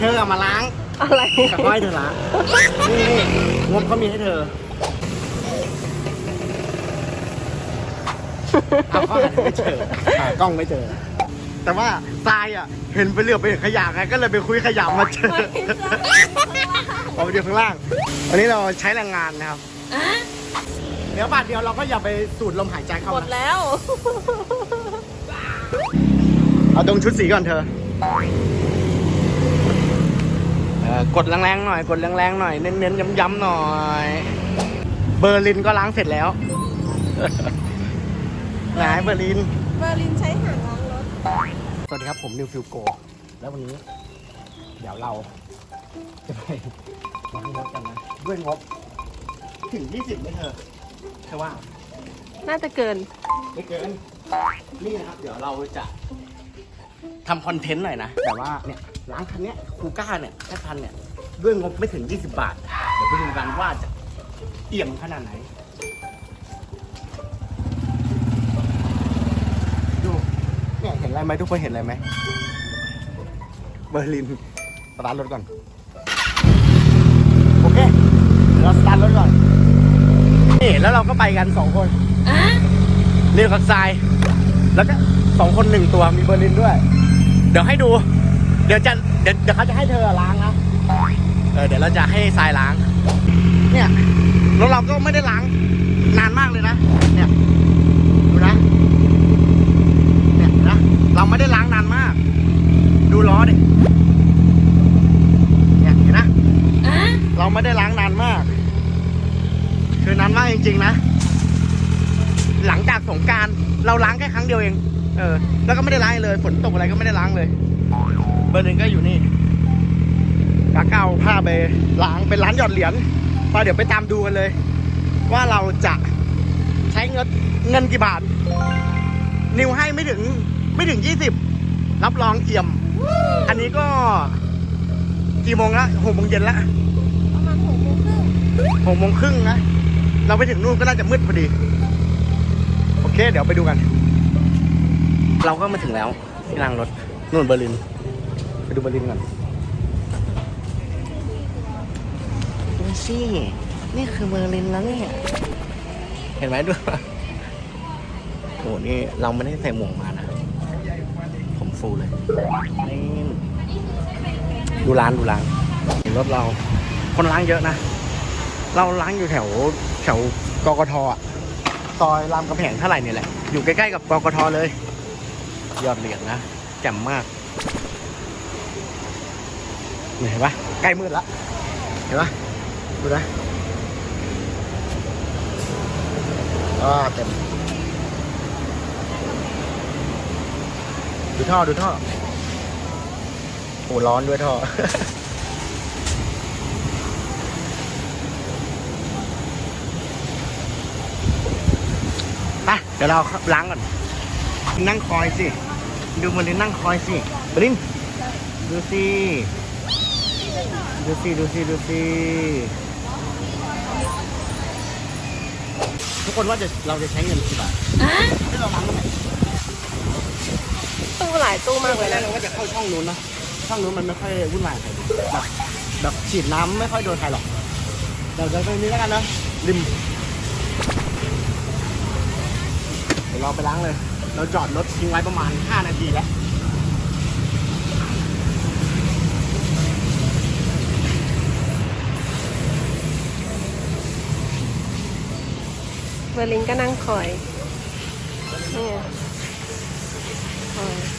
เธอเอามาล้างอะไรแต่ก็ให้เธอล้างนี่นี่งบเขามีให้เธอเอาเขาหันไม่เจอหากล้องไม่เจอ แต่ว่าทรายอะ เห็นไปเหลือบไปเห็นขยะไงก็เลยไปคุยขยะมาเจอเอาไปเดียวข้างล่าง อันนี้เราใช้แรงงานนะครับเดี๋ยวบาทเดียวเราก็อย่าไปสูดลมหายใจเข้าหมดนะแล้ว เอาตรงชุดสีก่อนเธอเออ กดแรงๆหน่อย กดแรงๆหน่อย เน้นๆย้ำๆหน่อย เบอร์ลินก็ล้างเสร็จแล้วไหนเบอร์ลิน เบอร์ลินใช้หางล้างรถ สวัสดีครับผมนิวฟิวโก แล้ววันนี้ เดี๋ยวเราจะไปล้างรถกันนะ ด้วยงบ ถึง 20ไหมเธอเธอว่า น่าจะเกิน ไม่เกิน นี่นะครับ เดี๋ยวเราจะทำคอนเทนต์หน่อยนะ แต่ว่าเนี่ย ล้างคันเนี้ยคูก้าเนี่ยแค่พันเนี่ยด้วยงบไม่ถึง 20 บาท เดี๋ยวไปดูกันว่าจะเอี่ยมขนาดไหนดูเนี่ยเห็นอะไรไหมทุกคนเห็นอะไรไหมเบอร์ลินสตาร์ทรถก่อน โอเคเดี๋ยวเราสตาร์ทรถก่อนนี่แล้วเราก็ไปกันสองคนเรียกกับทราย แล้วก็สองคนหนึ่งตัวมีเบอร์ลินด้วย เดี๋ยวให้ดู เดี๋ยวจะเดี๋ยวเดี๋ยวเขาจะให้เธอล้างนะเออเดี๋ยวเราจะให้ทรายล้าง เนี่ยแล้วเราก็ไม่ได้ล้างนานมากเลยนะ เนี่ยดูนะ เนี่ยนะเราไม่ได้ล้างนานมาก ดูล้อดิเนี่ยเห็นนะเราไม่ได้ล้างนานมาก คือนานมากจริงๆนะ หลังจากสงกรารเราล้างแค่ครั้งเดียวเอง เออ แล้วก็ไม่ได้ล้างอีกเลย ฝนตกอะไรก็ไม่ได้ล้างเลย เบอร์หนึ่งก็อยู่นี่กาเก้าผ้าไปล้างเป็นร้านหยอดเหรียญไปเดี๋ยวไปตามดูกันเลย ว่าเราจะใช้เงินเงินกี่บาท นิวให้ไม่ถึงไม่ถึงยี่สิบรับรองเอี่ยม อันนี้ก็กี่โมงละหกโมงเย็นละประมาณหกโมงครึ่งหกโมงครึ่งนะ เราไปถึงนู่นก็น่าจะมืดพอดี โอเค เดี๋ยวไปดูกัน เราก็มาถึงแล้วที่รางรถ นู่นเบอร์ลิน ไปดูเบอร์ลินก่อนดูสินี่คือเบอร์ลินแล้วเนี่ย เห็นไหมด้วยโอ้นี่เราไม่ได้ใส่หมวกมานะ ผมฟูเลยนี่ดูร้านดูร้านเห็นรถเรา คนล้างเยอะนะ เราล้างอยู่แถวแถวกกทอะ ซอยรามกำแพงเท่าไหร่เนี่ยแหละ อยู่ใกล้ๆกับกกทเลย ยอดเหรียญนะ แจ่มมากเห็นปะใกล้มืดละเห็นปะดูนะอ่าเต็มดูท่อดูท่อโอ้ร้อนด้วยท่อไปเดี๋ยวเราล้างก่อน นั่งคอยสิ ดูมันเลยนั่งคอยสิบรินดูสิดูสิดูสิดูสิทุกคนว่าจะเราจะใช้เงินกี่บาทที่เราล้างตรงไหนตู้หลายตู้มากเลยแล้นะวเราก็จะเข้าช่องนู้นนะช่องนู้นมันไม่ค่อยวุ่นวายใครแบบแบบฉีดน้ำไม่ค่อยโดนใครหรอกเดี๋ยวจะไปนี้แล้วกันนะริมเดี๋ยวเราไปล้างเลย เราจอดรถทิ้งไว้ประมาณ 5 นาทีแล้วเบอร์ลินก็นั่งคอยนี่คอย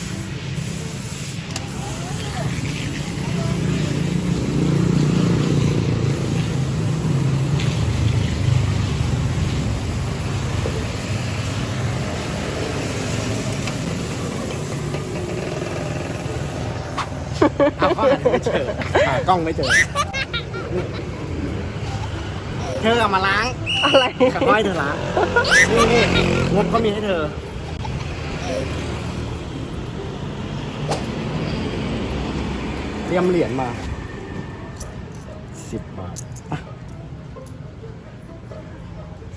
เอาเขาหันไม่เจอหากล้องไม่เจอ เธอเอามาล้างอะไร กับก้อยเธอล้างนี่นี่งบเขามีให้เธอ เตรียมเหรียญมาสิบบาท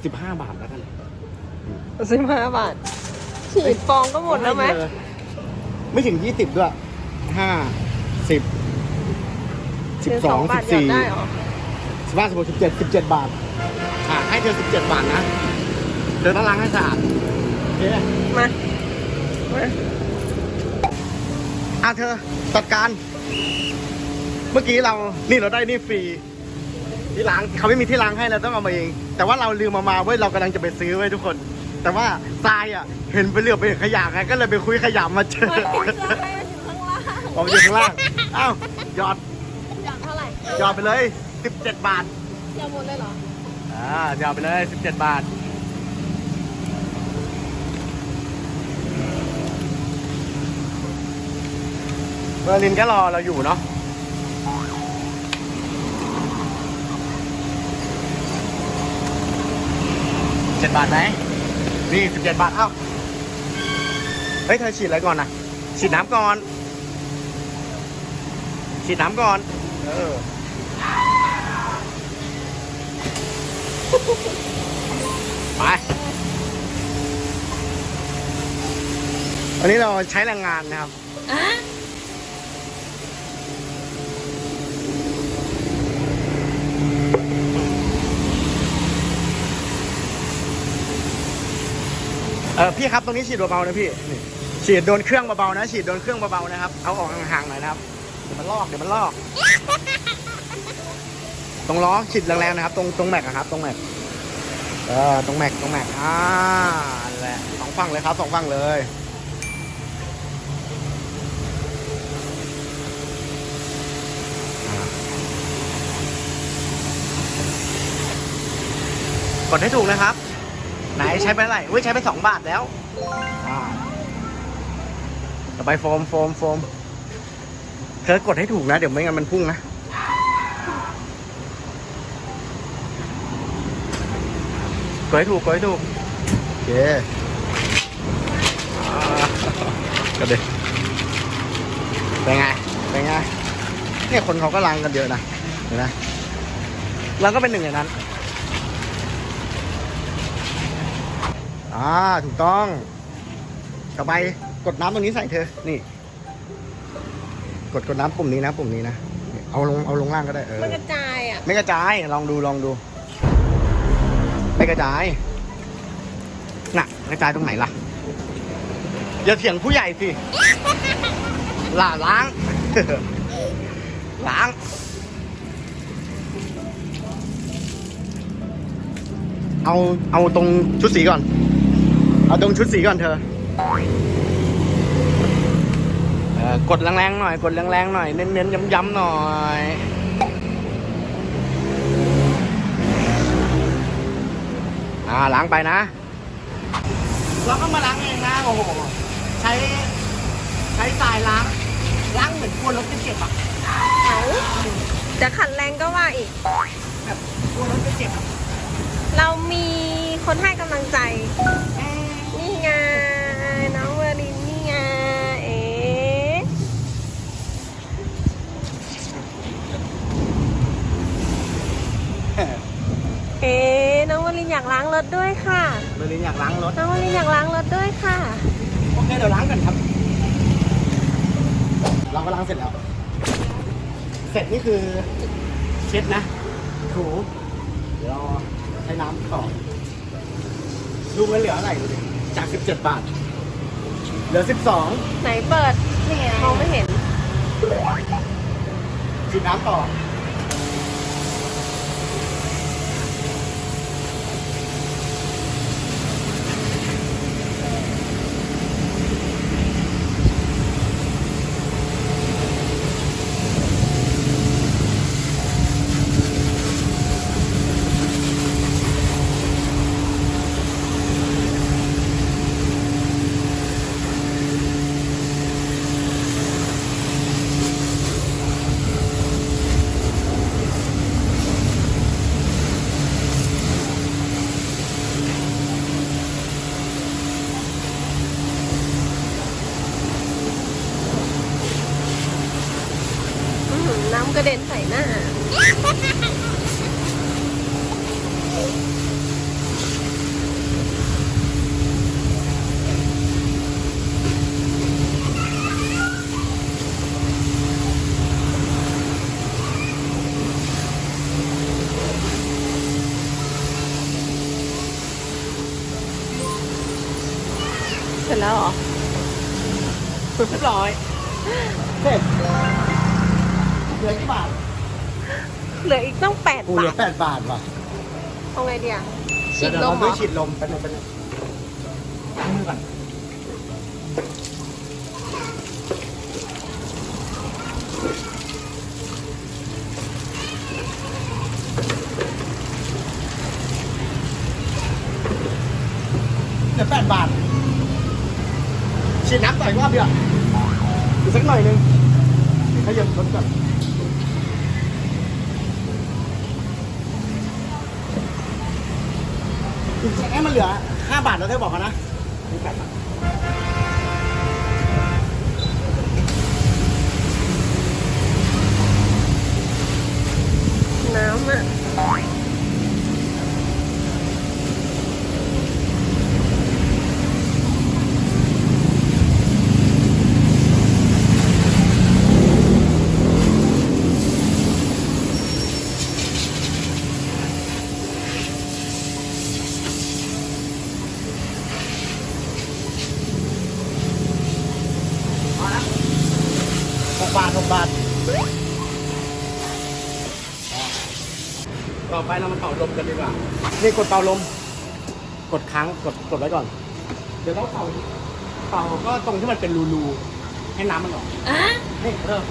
สิบห้าบาทแล้วกันสิบห้าบาทฉีดฟองก็หมดแล้วไหม ไม่ถึงยี่สิบด้วยห้า สิบสิคืบอสสอองงบาสิทบหยอดสี่ได้เหรอสิบห้าสิบหกสิบเจ็ดสิบเจ็ดบาท อ่าให้เธอสิบเจ็ดบาทนะ เธอต้องล้างให้สะอาดโอเคมา มาอะเธอจัดการ เมื่อกี้เรา นี่เราได้นี่ฟรี ที่ล้างเขาไม่มีที่ล้างให้เราต้องเอามาเอง แต่ว่าเราลืมมามาเว้ย เรากำลังจะไปซื้อไว้ยทุกคน แต่ว่าทรายอะ เห็นไปเหลือบไปเห็นขยะไง ก็เลยไปคุยขยะมาเจอ ผมอยู่ข้างล่าง อ้าว หยอดหยอดเท่าไหร่หยอดไปเลย 17 บาทหยอดหมดเลยเหรอ อ่าหยอดไปเลย 17 บาท เบอร์ลินก็รอเราอยู่เนาะเจ็ดบาทไหมนี่สิบเจ็ดบาท เอ้า เฮ้ย เธอฉีดอะไรก่อนนะฉีดน้ำก่อน ฉีดน้ำก่อน เออไปวันนี้เราใช้แรงงานนะครับ เออพี่ครับตรงนี้ฉีดเบาๆนะพี่นี่ฉีดโดนเครื่องเบาๆนะ ฉีดโดนเครื่องเบาๆนะครับ เอาออกห่างๆหน่อยนะครับเดี๋ยวมันลอกเดี๋ยวมันลอก ตรงล้อฉีดแรงๆนะครับ ตรงตรงแม็กอะครับ ตรงแม็กเออตรงแม็กตรงแม็กอ่าแหละสองฝั่งเลยครับสองฝั่งเลยกดให้ถูกนะครับ ไหนใช้ไปเท่าไหร่เว้ยใช้ไปสองบาทแล้ว อ่าต่อไปโฟมโฟมโฟม เธอกดให้ถูกนะ เดี๋ยวไม่งั้นมันพุ่งนะ กดให้ถูก กดให้ถูก โอเคอ่ากระเด็นเป็นไง เป็นไง เนี่ยคนเขาก็ล้างกันเยอะนะ เห็นไหมเราก็เป็นหนึ่งในนั้น อ่า ถูกต้อง ต่อไปกดน้ำตรงนี้ใส่เธอ นี่ กดกดน้ำปุ่มนี้นะปุ่มนี้นะ เอาลงเอาลงล่างก็ได้เออมันกระจายอะ ไม่กระจายลองดูลองดู ไม่กระจายน่ะกระจายตรงไหนล่ะ อย่าเถียงผู้ใหญ่สิล่าล้าง ล้างเอาเอาตรงชุดสีก่อน เอาตรงชุดสีก่อนเธอเออกดแรงๆหน่อย กดแรงๆหน่อย เน้นๆย้ำๆหน่อยอ่าล้างไปนะ เราก็มาล้างเองนะโอ้โห ใช้ใช้ทรายล้าง ล้างเหมือนกลัวรถจะเจ็บอะเอาจะขัดแรงก็ว่าอีก แบบกลัวรถจะเจ็บอะเรามีคนให้กำลังใจ นี่ไงน้องเวอรินนี่ไง เอ๊ะ เอ๊ะน้ องวอรินอยากล้างรถด้วยค่ะเบอร์ลินอยากล้างรถ น้องวอรินอยากล้างรถด้วยค่ะ โอเคเดี๋ยวล้างกันครับ เราก็ล้างเสร็จแล้ว เสร็จนี่คือเช็ดนะ ถูเดี๋ยวเราใช้น้ำต่อดูมันเหลืออะไรดูดิจาก 17 บาท เหลือ 12ไหนเปิดมองไม่เห็นฉีดน้ำต่ออื้อ Yeah. ดกูเหลืบาอทแปดบาทว่ะเอาไงดีอะฉีดเดี๋ยวลเรามเหรด้วอยฉีดลมไปบนึงไปบนึงล้างมือก่อนเหลือแปดบาท ฉีดน้ำต่อยรอบเดียวอีกสักหน่อยหนึงขยับรถก่อน ให้มันเหลือ 5บาทแล้วเธอบอกเขานะนี่แปดบาท น้ำอะ พอแล้วหกบาทหกบาท ต่อไปเรามาเป่าลมกันดีกว่า นี่กดเป่าลม กดค้างกดกดไว้ก่อน เดี๋ยวต้องเป่าเป่าก็ตรงที่มันเป็นรูๆให้น้ำมันออก อะ นี่เริ่ม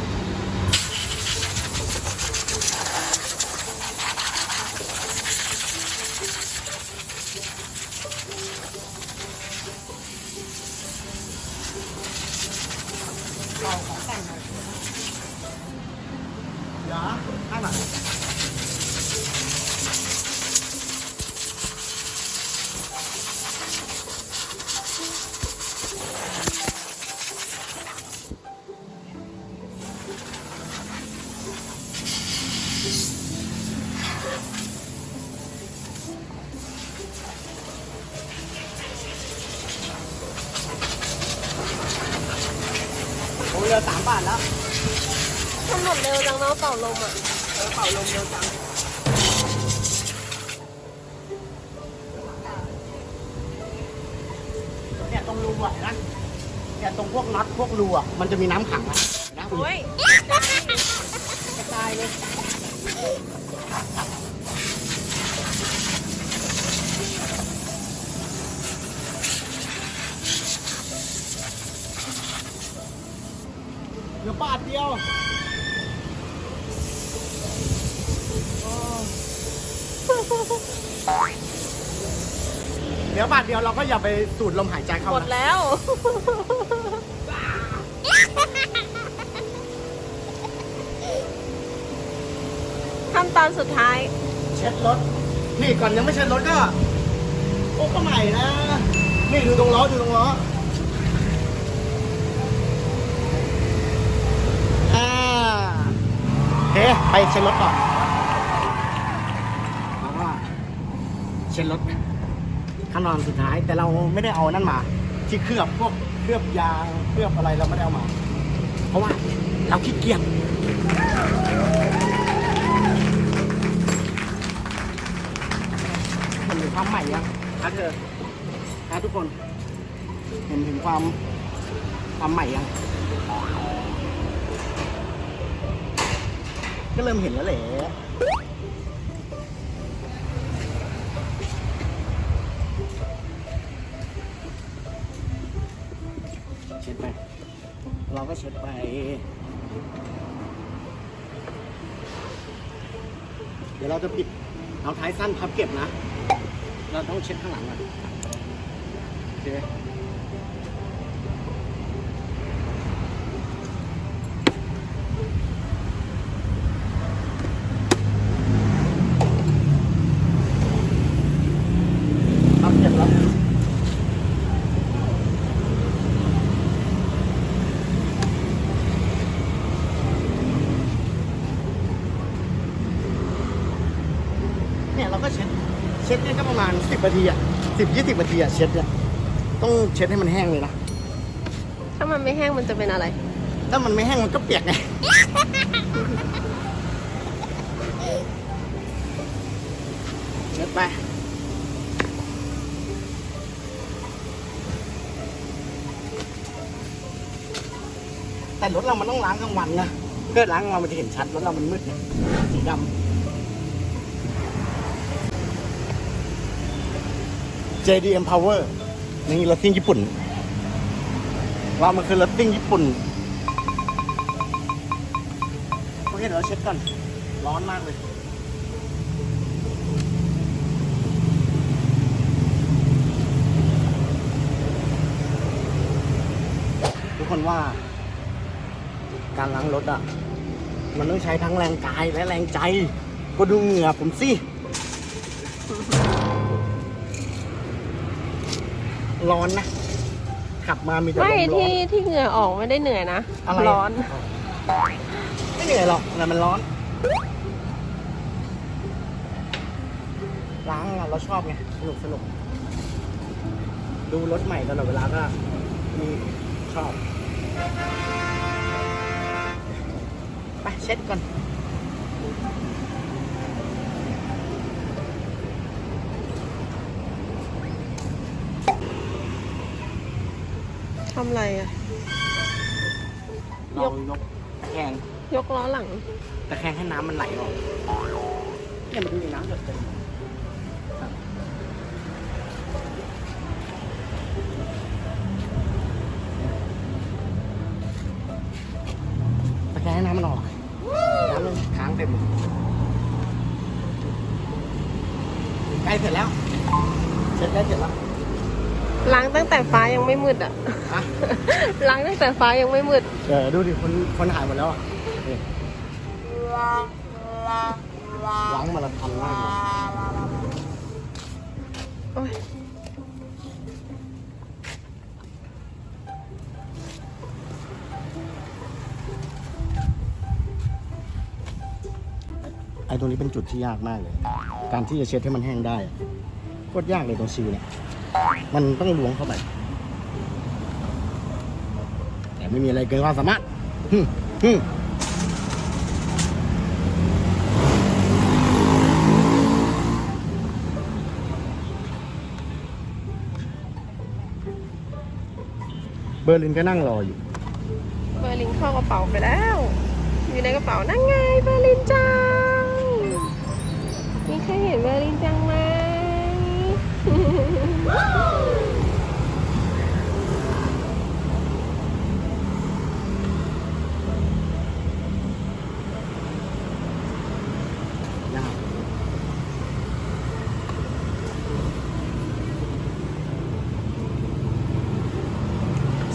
เหลือสามบาทแล้วมันหมดเร็วจังเนาะเป่าลมอะเออเป่าลมเร็วจังเนี่ยตรงรูอะเห็นไหมเนี่ยตรงพวกน็อตพวกรูอะมันจะมีน้ำขังอะเห็นไหมโอ้ย กระจายเลยเหลือ บาทเดียวเดี๋ยวบาทเดียวเราก็อย่าไปสูดลมหายใจเข้าหมดนะแล้ว ขั้นตอนสุดท้าย เช็ดรถ นี่ก่อนยังไม่เช็ดรถก็ โอ้ก็ใหม่นะ นี่ดูตรงล้อดูตรงล้ออ่าโอ เค ไปเช็ดรถก่อนแล้วก็เช็ดรถขั้นตอนสุดท้าย แต่เราไม่ได้เอานั่นมา ที่เคลือบพวกเคลือบยางเคลือบอะไรเราไม่ได้เอามา เพราะว่าเราขี้เกียจเห็นถึงความใหม่ยังนะเธอนะทุกคน เห็นถึงความความใหม่ยัง ก็เริ่มเห็นแล้วแหละเช็ดไป เราก็เช็ดไปเดี๋ยวเราจะปิดเอาท้ายสั้นพับเก็บนะ เราต้องเช็ดข้างหลังก่อนโอเค 10นาทีอะ10 20นาทีอะเช็ดเนี่ยต้องเช็ดให้มันแห้งเลยนะ ถ้ามันไม่แห้งมันจะเป็นอะไร ถ้ามันไม่แห้งมันก็เปียกไง เช็ดไปแต่รถเรามันต้องล้างกลางวันนะเพื่อล้างกลางวันมันจะเห็นชัดรถเรามันมืดนะสีดำ JDM Power นี่รถซิ่งญี่ปุ่นว่ามันคือรถซิ่งญี่ปุ่น โอเคเดี๋ยวเราเช็ดก่อน ร้อนมากเลยทุกคนว่า การล้างรถอะ มันต้องใช้ทั้งแรงกายและแรงใจ ก็ดูเหงื่อผมสิ ร้อนนะ ขับมามีแต่ลไม่มร้อที่นที่เหงื่อออกไม่ได้เหนื่อยนะอะไรร้อน ไม่เหนื่อยหรอกแต่มันร้อน ล้างอะเราชอบไงสนุกสนุก ดูรถใหม่ตลอดเวลาก็มีชอบ ไปเช็ดก่อน ทำอะไรอะเรายกตะแคงยกล้อหลังตะแคงให้น้ำมันไหลออกเนี่ยมันมีน้ำหยดเต็ม ล้างตั้งแต่ฟ้ายังไม่มืดเออดูดิคนคนหายหมดแล้วอะนี่ล้างมาละพันมากเลยโอ้ยไอ้ตรงนี้เป็นจุดที่ยากมากเลย การที่จะเช็ดให้มันแห้งได้อะโคตรยากเลยตรงซีเนี่ย มันต้องล้วงเข้าไป ไม่มีอะไรเกินความสามารถหึ่มหึ่มเบอร์ลินก็นั่งรออยู่ เบอร์ลินเข้ากระเป๋าไปแล้ว อยู่ในกระเป๋านั่งไงเบอร์ลินจัง มีใครเห็นเบอร์ลินจังไหม ยาก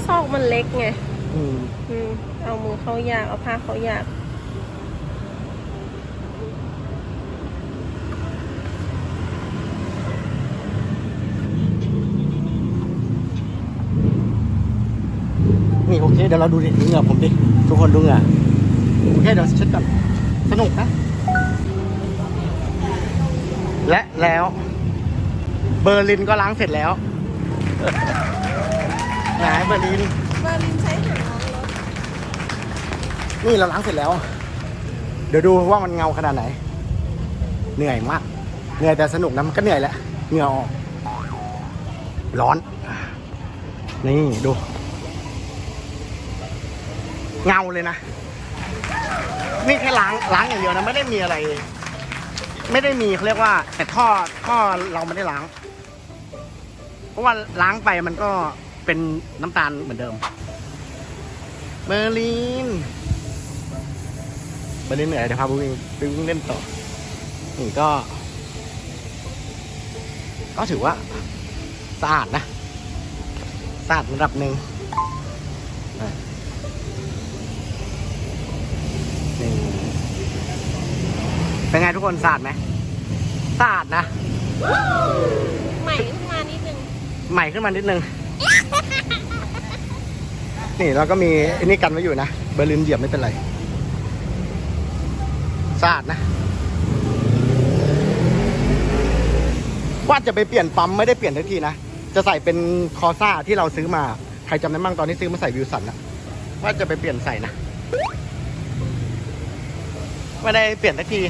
ซอก มันเล็กไงอืมอืมเอามือเข้ายาก เอาผ้าเข้ายาก นี่โอเคเดี๋ยวเราดูดิดูเหงื่อผมดิ ทุกคนดูเหงื่อโอเคเดี๋ยวเช็ดก่อนสนุกนะ และแล้ว เบอร์ลินก็ล้างเสร็จแล้ว ไหนเบอร์ลินเบอร์ลินใช้ถังล้างรถนี่เราล้างเสร็จแล้ว เดี๋ยวดูว่ามันเงาขนาดไหน เหนื่อยมาก เหนื่อยแต่สนุกนะมันก็เหนื่อยแหละ เหงื่อออก ร้อน นี่ดู เงาเลยนะ นี่แค่ล้างล้างอย่างเดียวนะไม่ได้มีอะไร ไม่ได้มีเขาเรียกว่า แต่ท่อท่อเราไม่ได้ล้าง เพราะว่าล้างไปมันก็ เป็นน้ำตาลเหมือนเดิม เบอร์ลิน เบอร์ลินเหนื่อยเดี๋ยวพาไปวิ่งไปวิ่งเล่นต่อนี่ก็ ก็ถือว่าสะอาดนะสะอาดระดับหนึ่งอะนี่เป็นไงทุกคนสะอาดไหมสะอาดนะ ใหม่ขึ้นมานิดนึง ใหม่ขึ้นมานิดนึง นี่เราก็มีอันนี้กันไว้อยู่นะเบอร์ลินเหยียบไม่เป็นไรสะอาดนะว่าจะไปเปลี่ยนปั๊มไม่ได้เปลี่ยนทันทีนะ จะใส่เป็นคอซ่าที่เราซื้อมา ใครจำได้บ้างตอนที่ซื้อมาใส่วิวสันนะว่าจะไปเปลี่ยนใส่นะ ไม่ได้เปลี่ยนทันที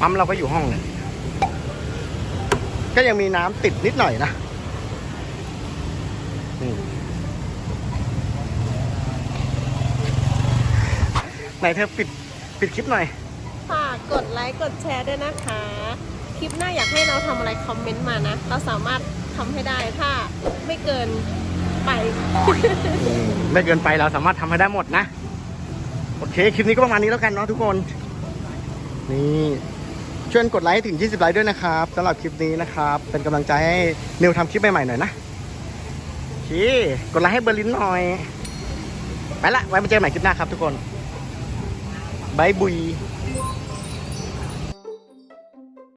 ปั๊มเราก็อยู่ห้องเลยก็ยังมีน้ำติดนิดหน่อยนะ ไหนเธอปิดปิดคลิปหน่อย ฝากกดไลค์กดแชร์ด้วยนะคะ คลิปหน้าอยากให้เราทำอะไรคอมเมนต์มานะ เราสามารถทำให้ได้ถ้าไม่เกินไป ไม่เกินไปเราสามารถทำให้ได้หมดนะ โอเค คลิปนี้ก็ประมาณนี้แล้วกันเนาะทุกคน นี่ช่วยกดไลค์ให้ถึง 20 ไลค์ด้วยนะครับสำหรับคลิปนี้นะครับ เป็นกำลังใจให้นิวทำคลิปใหม่ๆหน่อยนะโอเคกดไลค์ให้เบอร์ลินหน่อย ไปละ ไว้มาเจอกันใหม่คลิปหน้าครับทุกคน บายบุย